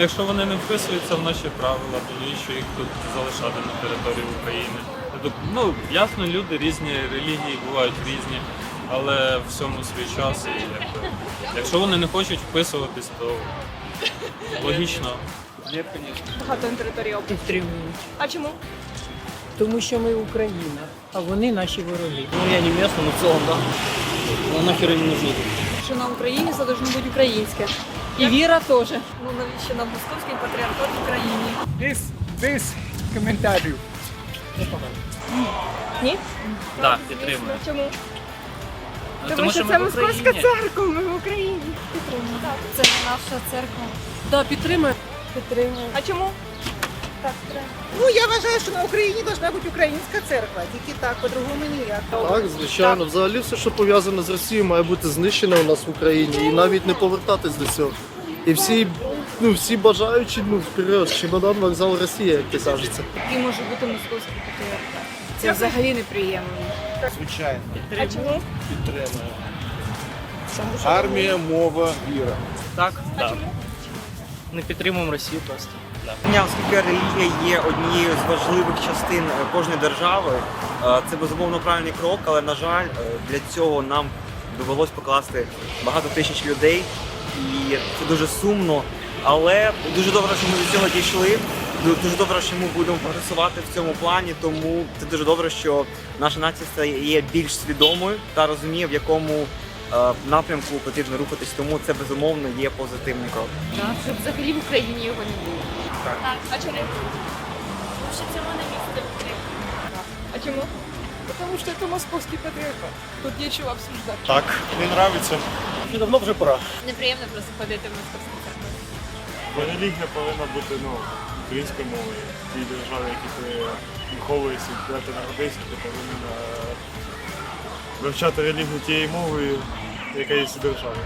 Якщо вони не вписуються в наші правила, то навіщо їх тут залишати на території України? Ну, ясно, люди різні, релігії бувають різні, але всьому свій час. І якби, якщо вони не хочуть вписуватись, то логічно. Звісно. Багато на території області. Підтримують. А чому? Тому що ми Україна, а вони наші вороги. Ну, я не местный, но в целом, да. Но нахер не нужны. Що на Україні все должно бути українське. І віра теж. Ну навіщо нам московський патріархат в Україні? Без, без коментарів. Ні? Так, підтримую. Чому? Ну, Тому що це московська церква, ми в Україні. Підтримуємо. Так. Це наша церква. Да, підтримуємо. Підтримуємо. А чому? Так, підтримуємо. Ну, я вважаю, що на Україні повинна бути українська церква, тільки так, по-другому ніяк. Так, звичайно, взагалі все, що пов'язане з Росією, має бути знищене у нас в Україні і навіть не повертатись до цього. І всі, ну, всі бажаючі, ну, вперед, чемодан, вокзал Росія, як ти кажеться. Який може бути московський патріархат? Це взагалі неприємно. Звичайно, А чому? підтримую. Армія, мова, віра. Так, так. Не підтримуємо Росію просто. Оскільки релігія є однією з важливих частин е, кожної держави, е, це безумовно правильний крок, але на жаль, е, для цього нам довелось покласти багато тисяч людей, і це дуже сумно. Але дуже добре, що ми до цього дійшли. Дуже добре, що ми будемо прогресувати в цьому плані, тому це дуже добре, що наша нація стає більш свідомою та розуміє, в якому напрямку потрібно рухатись. Тому це безумовно є позитивний крок. Так, щоб взагалі в Україні його не було. А чому? Тому що цьому не місце А чому? Тому що це московський патріархат. Тут нічого обсуждати. Так, не нравиться. І давно вже пора. Неприємно просто ходити в московську церкву. Бо релігія повинна бути ну, українською мовою. В тій державі, в якій ти виховуєшся, де ти народився, ти повинен е, вивчати релігію тією мовою, яка є в цій державі.